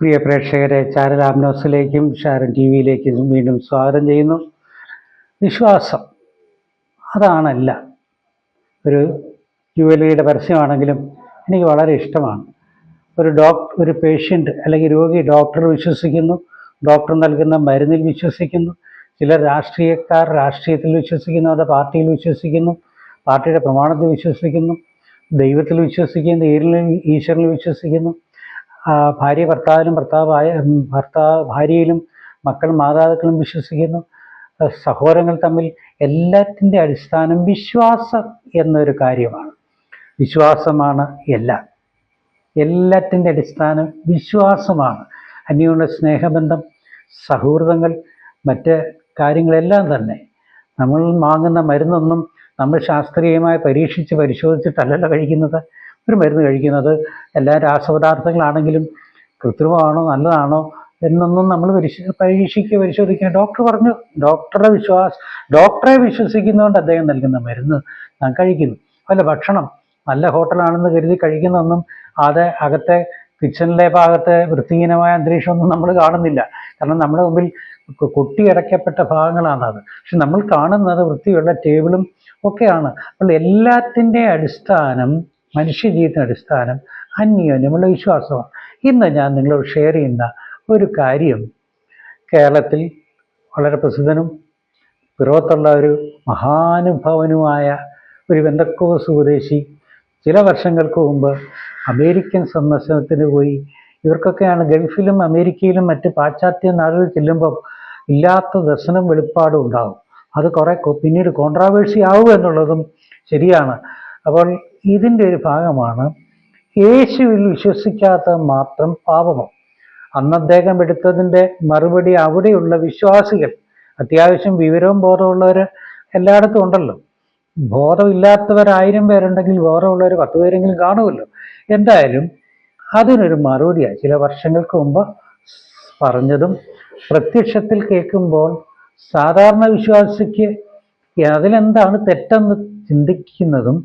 പ്രിയ പ്രേക്ഷകരെ ചാരലാംനോസിലേക്കും Sharon T വിയിലേക്കും വീണ്ടും സ്വാഗതം ചെയ്യുന്നു. വിശ്വാസം അതാണല്ല. ഒരു ജുവലറിയുടെ പരസ്യമാണെങ്കിലും എനിക്ക് വളരെ ഇഷ്ടമാണ്. ഒരു ഡോക്ടർ ഒരു പേഷ്യന്റ് അല്ലെങ്കിൽ രോഗി ഡോക്ടർ വിശ്വസിക്കുന്നു ഡോക്ടർ നൽകുന്ന മരുന്നിൽ വിശ്വസിക്കുന്നു ചിലർ രാഷ്ട്രീയക്കാർ രാഷ്ട്രീയത്തിൽ വിശ്വസിക്കുന്നു അവരുടെ പാർട്ടിയിൽ വിശ്വസിക്കുന്നു പാർട്ടിയുടെ പ്രമാണത്തിൽ വിശ്വസിക്കുന്നു ദൈവത്തിൽ വിശ്വസിക്കുന്നു ഈശ്വരനിൽ വിശ്വസിക്കുന്നു ഭാര്യ ഭർത്താവിലും ഭർത്താവായ ഭർത്താവ് ഭാര്യയിലും മക്കൾ മാതാപിതാക്കളും വിശ്വസിക്കുന്നു. സഹോദരങ്ങൾ തമ്മിൽ എല്ലാത്തിന്റെ അടിസ്ഥാനം വിശ്വാസം എന്നൊരു കാര്യമാണ്. വിശ്വാസമാണ് എല്ലാം. എല്ലാത്തിന്റെ അടിസ്ഥാനം വിശ്വാസമാണ്. അന്യോന്യ സ്നേഹബന്ധം സൗഹൃദങ്ങൾ മറ്റ് കാര്യങ്ങളെല്ലാം തന്നെ. നമ്മൾ വാങ്ങുന്ന മരുന്നൊന്നും നമ്മൾ ശാസ്ത്രീയമായി പരീക്ഷിച്ച് പരിശോധിച്ചിട്ടല്ലല്ലോ കഴിക്കുന്നത്. ഒരു മരുന്ന് കഴിക്കുന്നത് എല്ലാ രാസപദാർത്ഥങ്ങളാണെങ്കിലും കൃത്രിമമാണോ നല്ലതാണോ എന്നൊന്നും നമ്മൾ പരിശ പരീക്ഷിക്കുക പരിശോധിക്കുക ഡോക്ടർ പറഞ്ഞു. ഡോക്ടറെ വിശ്വാസ ഡോക്ടറെ വിശ്വസിക്കുന്നതുകൊണ്ട് അദ്ദേഹം നൽകുന്ന മരുന്ന് നാം കഴിക്കുന്നു. അല്ല ഭക്ഷണം നല്ല ഹോട്ടലാണെന്ന് കരുതി കഴിക്കുന്നതൊന്നും അത് അകത്തെ കിച്ചണിലെ ഭാഗത്തെ വൃത്തിഹീനമായ അന്തരീക്ഷമൊന്നും നമ്മൾ കാണുന്നില്ല. കാരണം നമ്മുടെ മുമ്പിൽ കൊട്ടി കൊട്ടിയടയ്ക്കപ്പെട്ട ഭാഗങ്ങളാണ് അത് പക്ഷെ നമ്മൾ കാണുന്നത് വൃത്തിയുള്ള ടേബിളും ഒക്കെയാണ്. അപ്പോൾ എല്ലാത്തിന്റെ അടിസ്ഥാനം മനുഷ്യജീവിതത്തിന്റെ അടിസ്ഥാനം അന്യോന്യമുള്ള വിശ്വാസമാണ്. ഇന്ന് ഞാൻ നിങ്ങളോട് ഷെയർ ചെയ്യുന്ന ഒരു കാര്യം കേരളത്തിൽ വളരെ പ്രസിദ്ധനും പിറവത്തുള്ള ഒരു മഹാനുഭവനുമായ ഒരു വെന്തക്കോ സ്വദേശി ചില വർഷങ്ങൾക്ക് മുമ്പ് അമേരിക്കൻ സന്ദർശനത്തിന് പോയി. ഇവർക്കൊക്കെയാണ് ഗൾഫിലും അമേരിക്കയിലും മറ്റ് പാശ്ചാത്യ നാടുകളിൽ ചെല്ലുമ്പം ഇല്ലാത്ത ദർശനം വെളിപ്പാടും ഉണ്ടാകും അത് കുറേ പിന്നീട് കോൺട്രാവേഴ്സി ആവുമെന്നുള്ളതും ശരിയാണ്. അപ്പോൾ ഇതിന്റെ ഒരു ഭാഗമാണ് യേശുവിൽ വിശ്വസിക്കാത്ത മാത്രം പാപമോ അന്ന് അദ്ദേഹം എടുത്തതിന്റെ മറുപടി അവിടെയുള്ള വിശ്വാസികൾ അത്യാവശ്യം വിവരവും ബോധമുള്ളവർ എല്ലായിടത്തും ഉണ്ടല്ലോ. ബോധമില്ലാത്തവർ ബോധമില്ലാത്തവരായിരം പേരുണ്ടെങ്കിൽ ബോധമുള്ളവർ പത്ത് പേരെങ്കിലും കാണുമല്ലോ. എന്തായാലും അതിനൊരു മറുപടിയാണ് ചില വർഷങ്ങൾക്ക് മുമ്പ് പറഞ്ഞതും പ്രത്യക്ഷത്തിൽ കേൾക്കുമ്പോൾ സാധാരണ വിശ്വാസിക്ക് അതിലെന്താണ് തെറ്റെന്ന് ചിന്തിക്കുന്നതും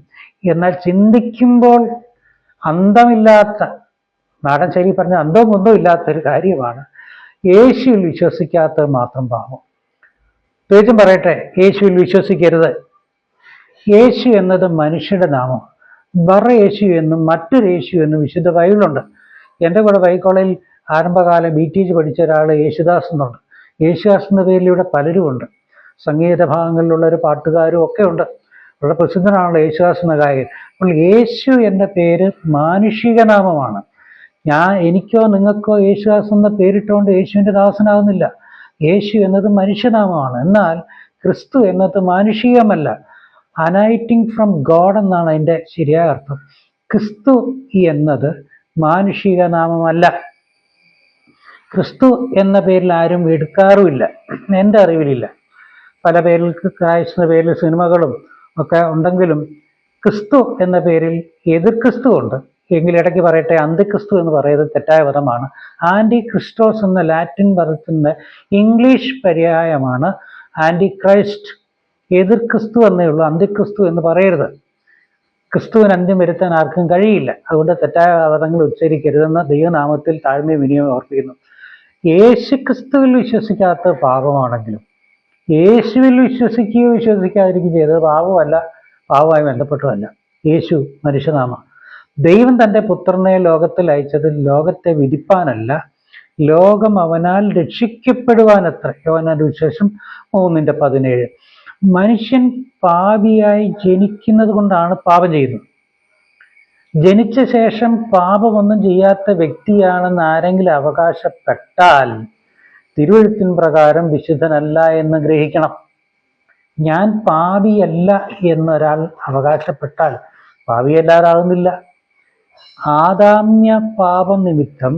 എന്നാൽ ചിന്തിക്കുമ്പോൾ അന്തമില്ലാത്ത നാടൻ ശൈലി പറഞ്ഞ അന്തവും ഒന്നും ഇല്ലാത്തൊരു കാര്യമാണ്. യേശുവിൽ വിശ്വസിക്കാത്തത് മാത്രം പാപം. പ്രത്യേകിച്ചും പറയട്ടെ യേശുവിൽ വിശ്വസിക്കരുത്. യേശു എന്നത് മനുഷ്യന്റെ നാമം. ബറ യേശു എന്നും മറ്റൊരു യേശു എന്നും വിശുദ്ധ ബൈബിളുണ്ട്. എന്റെ കൂടെ ബൈക്കോളയിൽ ആരംഭകാല ബി ടി ജി പഠിച്ച ഒരാൾ യേശുദാസ് എന്നുണ്ട്. യേശുദാസ് എന്ന പേരിൽ ഇവിടെ പലരുമുണ്ട്. സംഗീത ഭാഗങ്ങളിലുള്ള ഒരു പാട്ടുകാരും ഒക്കെ ഉണ്ട്. വളരെ പ്രസിദ്ധനാണല്ലോ യേശുദാസ് എന്ന ഗായകൻ. അപ്പോൾ യേശു എന്ന പേര് മാനുഷികനാമമാണ് ഞാൻ എനിക്കോ നിങ്ങൾക്കോ യേശുദാസ് എന്ന പേരിട്ടുകൊണ്ട് യേശുവിന്റെ ദാസനാകുന്നില്ല. യേശു എന്നത് മനുഷ്യനാമമാണ്. എന്നാൽ ക്രിസ്തു എന്നത് മാനുഷികമല്ല. അനൈറ്റിംഗ് ഫ്രം ഗോഡ് എന്നാണ് അതിന്റെ ശരിയായ അർത്ഥം. ക്രിസ്തു എന്നത് മാനുഷിക നാമമല്ല. ക്രിസ്തു എന്ന പേരിൽ ആരും എടുക്കാറുമില്ല. എന്റെ അറിവിലില്ല. പല പേരിൽ ക്രൈസ്തുന്ന പേരിൽ സിനിമകളും ഒക്കെ ഉണ്ടെങ്കിലും ക്രിസ്തു എന്ന പേരിൽ എതിർ ക്രിസ്തു ഉണ്ട്. എങ്കിൽ ഇടയ്ക്ക് പറയട്ടെ അന്തിക്രിസ്തു എന്ന് പറയുന്നത് തെറ്റായ പദമാണ്. ആന്റി ക്രിസ്റ്റോസ് എന്ന ലാറ്റിൻ പദത്തിന്റെ ഇംഗ്ലീഷ് പര്യായമാണ് ആന്റി ക്രൈസ്റ്റ് എതിർ ക്രിസ്തു എന്നേ ഉള്ളൂ അന്തിക്രിസ്തു എന്ന് പറയരുത്. ക്രിസ്തുവിന് അന്ത്യം വരുത്താൻ ആർക്കും കഴിയില്ല. അതുകൊണ്ട് തെറ്റായ പദങ്ങൾ ഉച്ചരിക്കരുതെന്ന് ദൈവനാമത്തിൽ താഴ്മ വിനിയോഗം ഓർപ്പിക്കുന്നു. യേശു ക്രിസ്തുവിൽ വിശ്വസിക്കാത്ത പാപമാണെങ്കിലും യേശുവിൽ വിശ്വസിക്കുകയോ വിശ്വസിക്കാതിരിക്കുകയും ചെയ്തത് പാപമല്ല പാപവുമായി ബന്ധപ്പെട്ടതല്ല. യേശു മനുഷ്യനാമ ദൈവം തന്റെ പുത്രനെ ലോകത്തിൽ അയച്ചത് ലോകത്തെ വിധിപ്പാനല്ല. ലോകം അവനാൽ രക്ഷിക്കപ്പെടുവാനത്ര. യോനാന്റെ വിശേഷം മൂന്നിന്റെ പതിനേഴ്. മനുഷ്യൻ പാപിയായി ജനിക്കുന്നത് കൊണ്ടാണ് പാപം ചെയ്യുന്നത്. ജനിച്ച ശേഷം പാപമൊന്നും ചെയ്യാത്ത വ്യക്തിയാണെന്ന് ആരെങ്കിലും അവകാശപ്പെട്ടാൽ തിരുവഴുത്തിൻ പ്രകാരം വിശുദ്ധനല്ല എന്ന് ഗ്രഹിക്കണം. ഞാൻ പാപിയല്ല എന്നൊരാൾ അവകാശപ്പെട്ടാൽ പാപിയല്ലാതാകുന്നില്ല ആദാമ്യ പാപം നിമിത്തം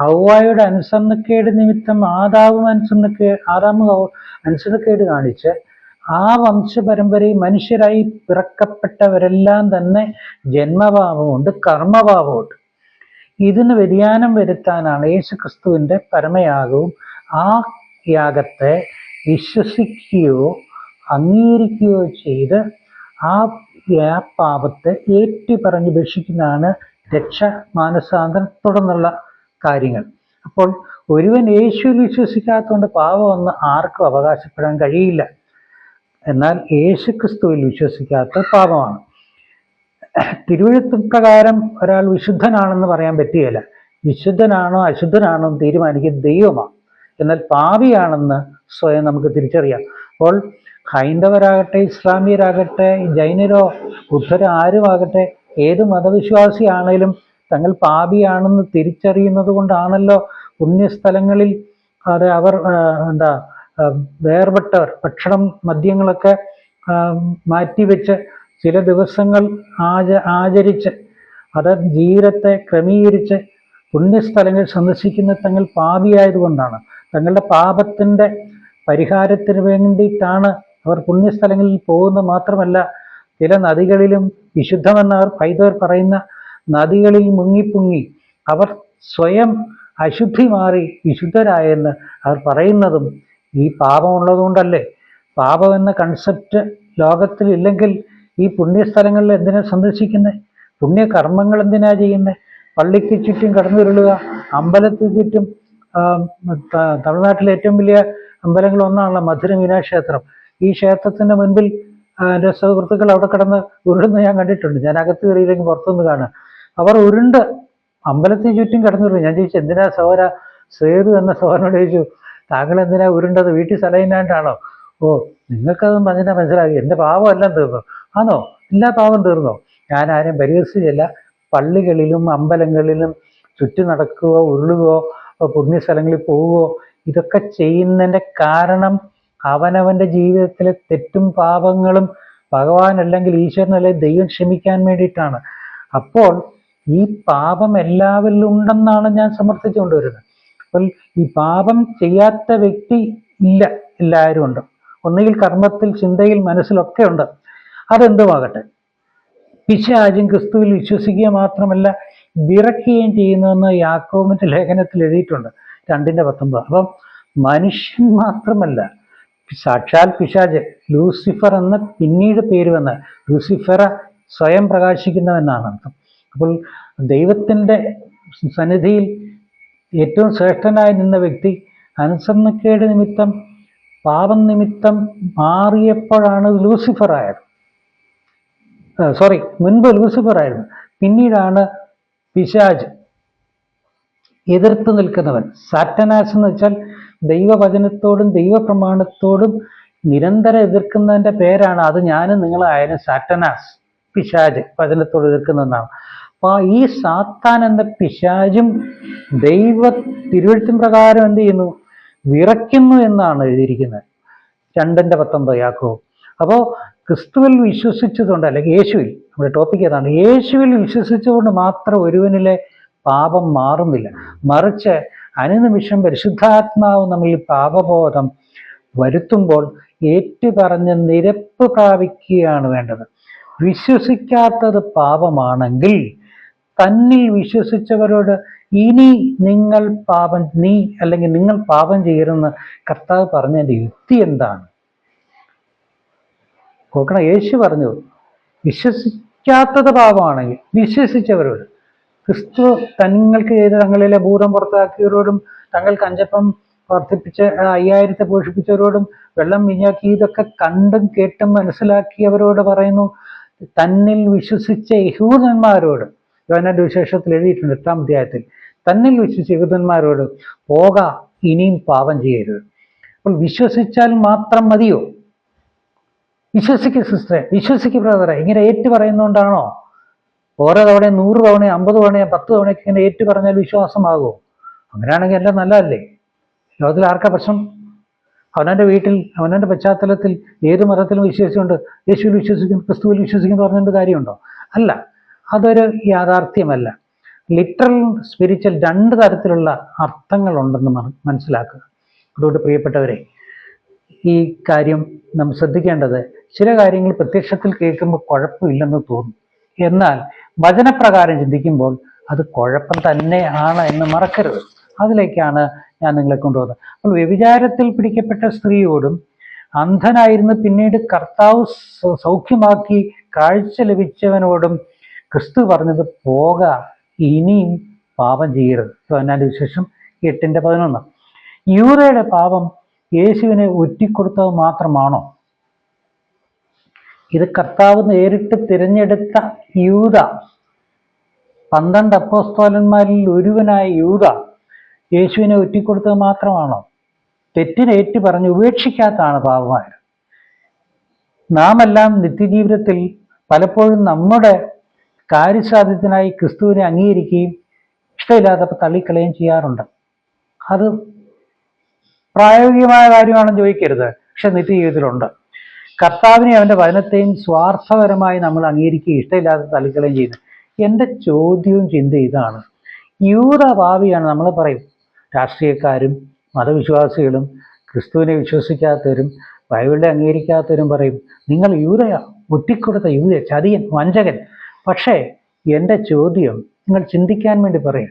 ഹൗവായുടെ അനുസരണക്കേട് നിമിത്തം ആദാവും അനുസരണക്കേ ആദാമ അനുസരണക്കേട് കാണിച്ച് ആ വംശപരമ്പരയിൽ മനുഷ്യരായി പിറക്കപ്പെട്ടവരെല്ലാം തന്നെ ജന്മഭാവമുണ്ട് കർമ്മഭാവമുണ്ട് ഇതിന് വ്യതിയാനം വരുത്താനാണ് യേശു ക്രിസ്തുവിന്റെ പരമയാഗവും ആ യാഗത്തെ വിശ്വസിക്കുകയോ അംഗീകരിക്കുകയോ ചെയ്ത് ആ പാപത്തെ ഏറ്റു പറഞ്ഞ് ഭക്ഷിക്കുന്നതാണ് രക്ഷ മാനസാന്തരം തുടർന്നുള്ള കാര്യങ്ങൾ. അപ്പോൾ ഒരുവൻ യേശുവിൽ വിശ്വസിക്കാത്തതുകൊണ്ട് പാപമൊന്ന് ആർക്കും അവകാശപ്പെടാൻ കഴിയില്ല. എന്നാൽ യേശു ക്രിസ്തുവിൽ വിശ്വസിക്കാത്ത പാപമാണ്. തിരുവഴുത്ത് പ്രകാരം ഒരാൾ വിശുദ്ധനാണെന്ന് പറയാൻ പറ്റുകയില്ല. വിശുദ്ധനാണോ അശുദ്ധനാണോ എന്ന് തീരുമാനിക്കുന്നത് ദൈവമാണ്. എന്നാൽ പാപിയാണെന്ന് സ്വയം നമുക്ക് തിരിച്ചറിയാം. അപ്പോൾ ഹൈന്ദവരാകട്ടെ ഇസ്ലാമിയരാകട്ടെ ജൈനരോ ബുദ്ധരോ ആരുമാകട്ടെ ഏത് മതവിശ്വാസിയാണേലും തങ്ങൾ പാപിയാണെന്ന് തിരിച്ചറിയുന്നത് കൊണ്ടാണല്ലോ പുണ്യസ്ഥലങ്ങളിൽ അത് അവർ എന്താ വേർപെട്ടവർ ഭക്ഷണം മദ്യങ്ങളൊക്കെ മാറ്റിവെച്ച് ചില ദിവസങ്ങൾ ആച ആചരിച്ച് അത് ജീവിതത്തെ ക്രമീകരിച്ച് പുണ്യസ്ഥലങ്ങൾ സന്ദർശിക്കുന്ന തങ്ങൾ പാപിയായതുകൊണ്ടാണ്. തങ്ങളുടെ പാപത്തിന്റെ പരിഹാരത്തിന് വേണ്ടിയിട്ടാണ് അവർ പുണ്യസ്ഥലങ്ങളിൽ പോകുന്നത് മാത്രമല്ല ചില നദികളിലും വിശുദ്ധമെന്ന് അവർ പൈതവർ പറയുന്ന നദികളിൽ മുങ്ങിപ്പൊങ്ങി അവർ സ്വയം അശുദ്ധി മാറി വിശുദ്ധരായെന്ന് അവർ പറയുന്നതും ഈ പാപമുള്ളതുകൊണ്ടല്ലേ? പാപം എന്ന കൺസെപ്റ്റ് ലോകത്തിലില്ലെങ്കിൽ ഈ പുണ്യസ്ഥലങ്ങളിൽ എന്തിനാ സന്ദർശിക്കുന്നത് പുണ്യകർമ്മങ്ങൾ എന്തിനാ ചെയ്യുന്നത് പള്ളിക്ക് ചുറ്റും കടന്നുരുളുക അമ്പലത്തിന് ചുറ്റും തമിഴ്നാട്ടിലെ ഏറ്റവും വലിയ അമ്പലങ്ങളിൽ ഒന്നാണല്ലോ മധുര മീനാക്ഷേത്രം. ക്ഷേത്രം ഈ ക്ഷേത്രത്തിന്റെ മുൻപിൽ എന്റെ സുഹൃത്തുക്കൾ അവിടെ കിടന്ന് ഉരുണ്ട് ഞാൻ കണ്ടിട്ടുണ്ട്. ഞാൻ അകത്ത് കയറിയില്ലെങ്കിൽ പുറത്തുനിന്ന് കാണാം അവർ ഉരുണ്ട് അമ്പലത്തിന് ചുറ്റും കിടന്നിരുന്നു. ഞാൻ ചോദിച്ചു എന്തിനാ സോര സേതു എന്ന സോരനോട് ചോദിച്ചു താങ്കൾ എന്തിനാ ഉരുണ്ടത്? വീട്ടിൽ സ്ഥലമില്ലാണ്ടാണോ ഓ നിങ്ങൾക്കതൊന്നും പറഞ്ഞാൽ മനസ്സിലാക്കി എന്റെ പാവം എല്ലാം തീർന്നു. ആണോ? എല്ലാ പാവം തീർന്നോ? ഞാൻ ആരെയും പരിഹസിച്ചില്ല പള്ളികളിലും അമ്പലങ്ങളിലും ചുറ്റി നടക്കുകയോ ഉരുളുകയോ പുണ്യസ്ഥലങ്ങളിൽ പോവുകയോ ഇതൊക്കെ ചെയ്യുന്നതിന്റെ കാരണം അവനവന്റെ ജീവിതത്തിലെ തെറ്റും പാപങ്ങളും ഭഗവാൻ അല്ലെങ്കിൽ ഈശ്വരൻ അല്ലെങ്കിൽ ദൈവം ക്ഷമിക്കാൻ വേണ്ടിയിട്ടാണ്. അപ്പോൾ ഈ പാപം എല്ലാവരിലും ഉണ്ടെന്നാണ് ഞാൻ സമർത്ഥിച്ചുകൊണ്ടുവരുന്നത് അപ്പോൾ ഈ പാപം ചെയ്യാത്ത വ്യക്തി ഇല്ല എല്ലാവരും ഉണ്ട്. ഒന്നുകിൽ കർമ്മത്തിൽ ചിന്തയിൽ മനസ്സിലൊക്കെ ഉണ്ട്. അതെന്തുമാകട്ടെ? പിശാചും ക്രിസ്തുവിൽ വിശ്വസിക്കുക മാത്രമല്ല വിറക്കുകയും ചെയ്യുന്നുവെന്ന് യാക്കോമിന്റെ ലേഖനത്തിൽ എഴുതിയിട്ടുണ്ട്. രണ്ടിന്റെ പത്തൊമ്പത്. അപ്പം മനുഷ്യൻ മാത്രമല്ല സാക്ഷാൽ പിശാജ് ലൂസിഫർ എന്ന പിന്നീട് പേര് വന്ന ലൂസിഫറ സ്വയം പ്രകാശിക്കുന്നവെന്നാണ് അർത്ഥം അപ്പോൾ ദൈവത്തിന്റെ സന്നിധിയിൽ ഏറ്റവും ശ്രേഷ്ഠനായി നിന്ന വ്യക്തി അനുസരണക്കേട് നിമിത്തം പാപം നിമിത്തം മാറിയപ്പോഴാണ് ലൂസിഫർ ആയത് സോറി മുൻപ് ലൂസിഫർ ആയിരുന്നു പിന്നീടാണ് പിശാജ്. എതിർത്ത് നിൽക്കുന്നവൻ. സാറ്റനാസ് എന്ന് വെച്ചാൽ ദൈവവചനത്തോടും ദൈവപ്രമാണത്തോടും നിരന്തരം എതിർക്കുന്നതിന്റെ പേരാണ്. അത് ഞാനും നിങ്ങളായാലും സാറ്റനാസ് പിശാജ് വചനത്തോട് എതിർക്കുന്നതെന്നാണ് അപ്പോൾ ഈ സാത്താൻ എന്ന പിശാജും ദൈവ തിരുവഴുത്തും പ്രകാരം എന്ത് ചെയ്യുന്നു? വിറയ്ക്കുന്നു എന്നാണ് എഴുതിയിരിക്കുന്നത്. രണ്ടിന്റെ പത്തൊമ്പത് യാക്കോ അപ്പോൾ ക്രിസ്തുവിൽ വിശ്വസിച്ചതുകൊണ്ട് അല്ലെങ്കിൽ യേശുവിൽ നമ്മുടെ ടോപ്പിക് ഏതാണ്? യേശുവിൽ വിശ്വസിച്ചുകൊണ്ട് മാത്രം ഒരുവനിലെ പാപം മാറുന്നില്ല. മറിച്ച് അനുനിമിഷം പരിശുദ്ധാത്മാവ് നമ്മിൽ പാപബോധം വരുത്തുമ്പോൾ ഏറ്റുപറഞ്ഞ് നിരപ്പ് പ്രാപിക്കുകയാണ് വേണ്ടത്. വിശ്വസിക്കാത്തത് പാപമാണെങ്കിൽ തന്നിൽ വിശ്വസിച്ചവരോട് ഇനി നിങ്ങൾ പാപം നീ അല്ലെങ്കിൽ നിങ്ങൾ പാപം ചെയ്യരുതെന്ന് കർത്താവ് പറഞ്ഞതിന്റെ യുക്തി എന്താണ്? നോക്കണം. യേശു പറഞ്ഞു വിശ്വസിക്കാത്തത് പാപമാണെങ്കിൽ വിശ്വസിച്ചവരോട് ക്രിസ്തു തങ്ങൾക്ക് ചെയ്ത് തങ്ങളിലെ ഭൂതം പുറത്താക്കിയവരോടും തങ്ങൾക്ക് അഞ്ചപ്പം വർദ്ധിപ്പിച്ച് അയ്യായിരത്തെ പോഷിപ്പിച്ചവരോടും വെള്ളം മിഞ്ഞാക്കി ഇതൊക്കെ കണ്ടും കേട്ടും മനസ്സിലാക്കിയവരോട് പറയുന്നു തന്നിൽ വിശ്വസിച്ച യഹൂദന്മാരോട് യോഹന്നാന്റെ വിശേഷത്തിൽ എഴുതിയിട്ടുണ്ട് എട്ടാം അധ്യായത്തിൽ തന്നിൽ വിശ്വസിച്ച യഹൂദന്മാരോട് പോക ഇനിയും പാപം ചെയ്യരുത്. അപ്പോൾ വിശ്വസിച്ചാൽ മാത്രം മതിയോ? വിശ്വസിക്കുക സിസ്റ്ററെ. വിശ്വസിക്ക് ബ്രദറെ. ഇങ്ങനെ ഏറ്റു പറയുന്നതുകൊണ്ടാണോ ഓരോ തവണയും നൂറ് തവണയും അമ്പത് തവണയും പത്ത് തവണയൊക്കെ ഇങ്ങനെ ഏറ്റു പറഞ്ഞാൽ വിശ്വാസമാകുമോ അങ്ങനെയാണെങ്കിൽ എല്ലാം നല്ലതല്ലേ? ലോകത്തിൽ ആർക്കാ പ്രശ്നം? അവനവന്റെ വീട്ടിൽ അവനവന്റെ പശ്ചാത്തലത്തിൽ ഏത് മതത്തിലും വിശ്വസിച്ചുകൊണ്ട് യേശുവിൽ വിശ്വസിക്കുന്നു ക്രിസ്തുവിൽ വിശ്വസിക്കുന്നു പറഞ്ഞിട്ട് കാര്യമുണ്ടോ? അല്ല. അതൊരു യാഥാർത്ഥ്യമല്ല. ലിറ്ററൽ സ്പിരിച്വൽ രണ്ട് തരത്തിലുള്ള അർത്ഥങ്ങളുണ്ടെന്ന് മന- മനസ്സിലാക്കുക. അതുകൊണ്ട് പ്രിയപ്പെട്ടവരെ ഈ കാര്യം നാം ശ്രദ്ധിക്കേണ്ടത്. ചില കാര്യങ്ങൾ പ്രത്യക്ഷത്തിൽ കേൾക്കുമ്പോൾ കുഴപ്പമില്ലെന്ന് തോന്നും. എന്നാൽ വചനപ്രകാരം ചിന്തിക്കുമ്പോൾ അത് കുഴപ്പം തന്നെയാണ് എന്ന് മറക്കരുത്. അതിലേക്കാണ് ഞാൻ നിങ്ങളെ കൊണ്ടുപോകുന്നത്. അപ്പോൾ വ്യഭിചാരത്തിൽ പിടിക്കപ്പെട്ട സ്ത്രീയോടും അന്ധനായിരുന്നു പിന്നീട് കർത്താവ് സൗഖ്യമാക്കി കാഴ്ച ലഭിച്ചവനോടും ക്രിസ്തു പറഞ്ഞത് പോക ഇനിയും പാപം ചെയ്യരുത്. യോഹന്നാന്റെ വിശേഷം എട്ടിന്റെ പതിനൊന്ന്. യൂറയുടെ പാപം യേശുവിനെ ഒറ്റിക്കൊടുത്തത് മാത്രമാണോ? ഇത് കർത്താവ് നേരിട്ട് തിരഞ്ഞെടുത്ത യൂത പന്ത്രണ്ട് അപ്പോസ്തോലന്മാരിൽ ഒരുവനായ യൂത യേശുവിനെ ഒറ്റിക്കൊടുത്തത് മാത്രമാണോ? തെറ്റിനേറ്റ് പറഞ്ഞ് ഉപേക്ഷിക്കാത്തതാണ് പാപമായത്. നാം എല്ലാം നിത്യജീവിതത്തിൽ പലപ്പോഴും നമ്മുടെ കാര്യസാധ്യത്തിനായി ക്രിസ്തുവിനെ അംഗീകരിക്കുകയും ഇഷ്ടമില്ലാത്തപ്പോൾ തള്ളിക്കളയുകയും ചെയ്യാറുണ്ട്. അത് പ്രായോഗികമായ കാര്യമാണെന്ന് ചോദിക്കരുത്. പക്ഷെ നിത്യജീവിതത്തിലുണ്ട് കർത്താവിനെ അവന്റെ വചനത്തെയും സ്വാർത്ഥപരമായി നമ്മൾ അംഗീകരിക്കുകയും ഇഷ്ടമില്ലാതെ തള്ളിക്കളയും ചെയ്യുന്നു. എന്റെ ചോദ്യവും ചിന്ത ഇതാണ്. യൂത ഭാവിയാണ് നമ്മൾ പറയും. രാഷ്ട്രീയക്കാരും മതവിശ്വാസികളും ക്രിസ്തുവിനെ വിശ്വസിക്കാത്തവരും ബൈബിളിനെ അംഗീകരിക്കാത്തവരും പറയും നിങ്ങൾ യൂതയാ ഒറ്റിക്കൊടുത്ത യൂത ചതിയൻ വഞ്ചകൻ. പക്ഷേ എന്റെ ചോദ്യം നിങ്ങൾ ചിന്തിക്കാൻ വേണ്ടി പറയും.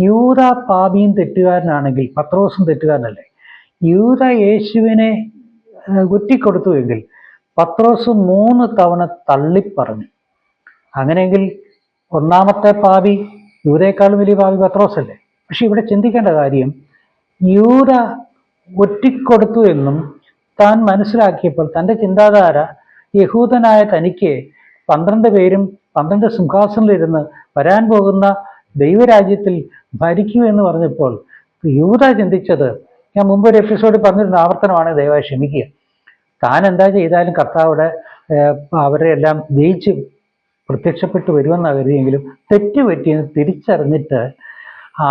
യൂത പാപിയും തെറ്റുകാരനാണെങ്കിൽ പത്രോസും തെറ്റുകാരനല്ലേ? യൂത യേശുവിനെ കുറ്റിക്കൊടുത്തു എങ്കിൽ പത്രോസ് മൂന്ന് തവണ തള്ളിപ്പറഞ്ഞു അങ്ങനെയെങ്കിൽ ഒന്നാമത്തെ പാപി യൂതയേക്കാൾ വലിയ പത്രോസ് അല്ലേ? പക്ഷെ ഇവിടെ ചിന്തിക്കേണ്ട കാര്യം യൂത ഒറ്റിക്കൊടുത്തു എന്നും താൻ മനസ്സിലാക്കിയപ്പോൾ തന്റെ ചിന്താധാര യഹൂദനായ തനിക്ക് പന്ത്രണ്ട് പേരും പന്ത്രണ്ട് സിംഹാസനിലിരുന്ന് വരാൻ പോകുന്ന ദൈവരാജ്യത്തിൽ ഭരിക്കൂ എന്ന് പറഞ്ഞപ്പോൾ യൂത ചിന്തിച്ചത് ഞാൻ മുമ്പ് ഒരു എപ്പിസോഡിൽ പറഞ്ഞിരുന്ന ആവർത്തനമാണ് ദയവായി ക്ഷമിക്കുക. താൻ എന്താ ചെയ്താലും കർത്താവിടെ അവരെ എല്ലാം ജയിച്ച് പ്രത്യക്ഷപ്പെട്ടു വരുമെന്നാണ് കരുതിയെങ്കിലും തെറ്റ് പറ്റിയെന്ന് തിരിച്ചറിഞ്ഞിട്ട്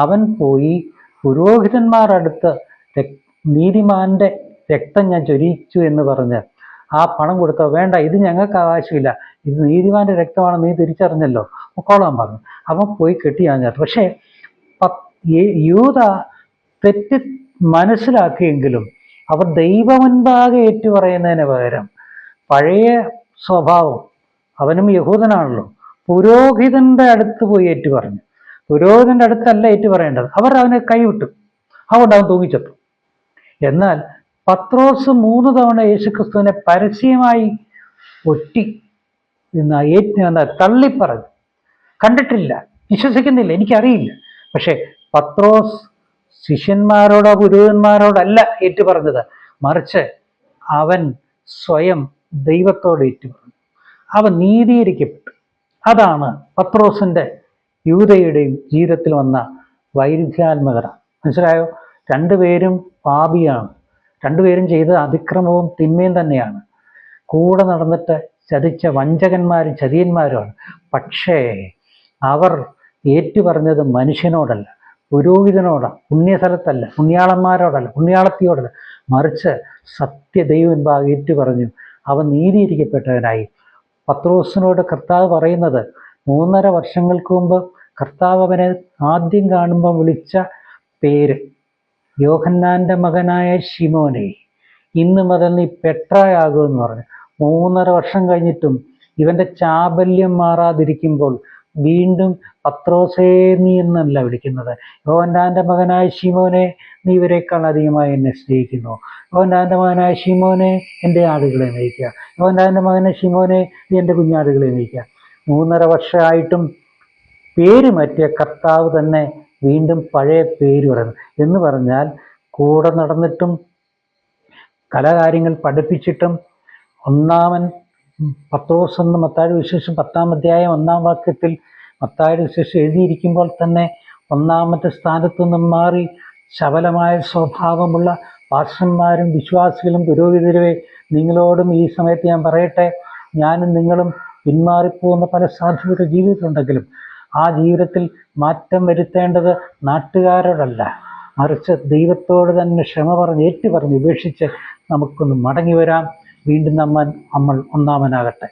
അവൻ പോയി പുരോഹിതന്മാരടുത്ത് നീതിമാന്റെ രക്തം ഞാൻ ചൊരിയിച്ചു എന്ന് പറഞ്ഞ് ആ പണം കൊടുത്തോ വേണ്ട ഇത് ഞങ്ങൾക്ക് ആവശ്യമില്ല ഇത് നീതിമാന്റെ രക്തമാണ് നീ തിരിച്ചറിഞ്ഞല്ലോ. പൊക്കോളാൻ പറഞ്ഞു. അവൻ പോയി കെട്ടി ഞാൻ പക്ഷേ യൂത തെറ്റ് മനസ്സിലാക്കിയെങ്കിലും അവർ ദൈവമുൻപാകെ ഏറ്റുപറയുന്നതിന് പകരം പഴയ സ്വഭാവം അവനും യഹൂദനാണല്ലോ പുരോഹിതന്റെ അടുത്ത് പോയി ഏറ്റു പറഞ്ഞു പുരോഹിതന്റെ അടുത്തല്ല ഏറ്റു പറയേണ്ടത് അവർ അവനെ കൈവിട്ടു. അതുകൊണ്ട് അവൻ തൂങ്ങിച്ചെത്തു. എന്നാൽ പത്രോസ് മൂന്ന് തവണ യേശുക്രിസ്തുവിനെ പരസ്യമായി ഒറ്റി നിന്ന് ഏറ്റ് തള്ളിപ്പറഞ്ഞു. കണ്ടിട്ടില്ല. വിശ്വസിക്കുന്നില്ല. എനിക്കറിയില്ല. പക്ഷേ പത്രോസ് ശിഷ്യന്മാരോടോ ഗുരുവന്മാരോടല്ല ഏറ്റു പറഞ്ഞത് മറിച്ച് അവൻ സ്വയം ദൈവത്തോട് ഏറ്റു പറഞ്ഞു അവൻ നീതീകരിക്കപ്പെട്ടു. അതാണ് പത്രോസിന്റെ യൂതയുടെയും ജീവിതത്തിൽ വന്ന വൈരുദ്ധ്യാത്മകത. മനസ്സിലായോ? രണ്ടുപേരും പാപിയാണ്. രണ്ടുപേരും ചെയ്ത അതിക്രമവും തിന്മയും തന്നെയാണ്. കൂടെ നടന്നിട്ട് ചതിച്ച വഞ്ചകന്മാരും ചതിയന്മാരുമാണ്. പക്ഷേ അവർ ഏറ്റുപറഞ്ഞത് മനുഷ്യനോടല്ല. പുരോഹിതനോടാണ് പുണ്യസ്ഥലത്തല്ല പുണ്യാളന്മാരോടല്ല പുണ്യാളത്തിയോടല്ല. മറിച്ച് സത്യദൈവൻപാകെ ഏറ്റുപറഞ്ഞു അവൻ നീതിയിരിക്കപ്പെട്ടവനായി. പത്രോസിനോട് കർത്താവ് പറയുന്നത് മൂന്നര വർഷങ്ങൾക്ക് മുമ്പ് കർത്താവ് അവനെ ആദ്യം കാണുമ്പോൾ വിളിച്ച പേര് യോഹന്നാന്റെ മകനായ ഷിമോനെ ഇന്ന് മുതൽ നീ പെട്രായാകുമെന്ന് പറഞ്ഞു. മൂന്നര വർഷം കഴിഞ്ഞിട്ടും ഇവന്റെ ചാബല്യം മാറാതിരിക്കുമ്പോൾ വീണ്ടും പത്രോസേ നീ എന്നല്ല വിളിക്കുന്നത്. യോഹന്നാന്റെ മകനായ ഷിമോനെ നീ ഇവരെക്കാൾ അധികമായി എന്നെ സ്നേഹിക്കുന്നു. യോഹന്നാന്റെ മകനായ ഷിമോനെ എന്റെ ആടുകളെ നയിക്കുക യോഹന്നാന്റെ മകനെ ഷിമോനെ നീ എന്റെ കുഞ്ഞാടുകളെ നയിക്കുക മൂന്നര വർഷമായിട്ടും പേര് മാറ്റിയ കർത്താവ് തന്നെ വീണ്ടും പഴയ പേര് പറയുന്നു. എന്ന് പറഞ്ഞാൽ കൂടെ നടന്നിട്ടും കലാകാര്യങ്ങൾ പഠിപ്പിച്ചിട്ടും ഒന്നാമൻ പത്രോസ് എന്ന് മത്താഴ് വിശേഷം പത്താം അധ്യായം ഒന്നാം വാക്യത്തിൽ മത്താഴ് വിശേഷം എഴുതിയിരിക്കുമ്പോൾ തന്നെ ഒന്നാമത്തെ സ്ഥാനത്തു നിന്നും മാറി ശബലമായ സ്വഭാവമുള്ള പാർഷന്മാരും വിശ്വാസികളും പുരോഹിതരുവേ നിങ്ങളോടും ഈ സമയത്ത് ഞാൻ പറയട്ടെ ഞാനും നിങ്ങളും പിന്മാറിപ്പോകുന്ന പല സാധ്യതകൾ ജീവിതത്തിലുണ്ടെങ്കിലും ആ ജീവിതത്തിൽ മാറ്റം വരുത്തേണ്ടത് നാട്ടുകാരോടല്ല. മറിച്ച് ദൈവത്തോട് തന്നെ ക്ഷമ പറഞ്ഞ് ഏറ്റു പറഞ്ഞ് ഉപേക്ഷിച്ച് നമുക്കൊന്ന് മടങ്ങി വരാം. വീണ്ടും നമ്മൾ നമ്മൾ ഒന്നാമനാകട്ടെ.